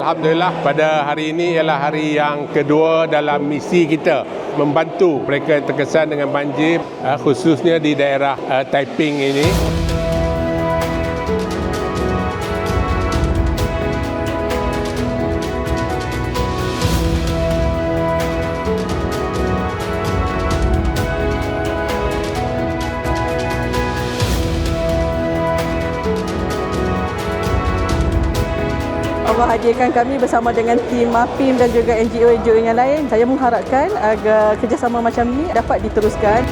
Alhamdulillah pada hari ini ialah hari yang kedua dalam misi kita membantu mereka yang terkesan dengan banjir uh, khususnya di daerah uh, Taiping ini. Allah hadirkan kami bersama dengan tim MAPIM dan juga NGO-NGO yang lain. Saya mengharapkan agar kerjasama macam ini dapat diteruskan.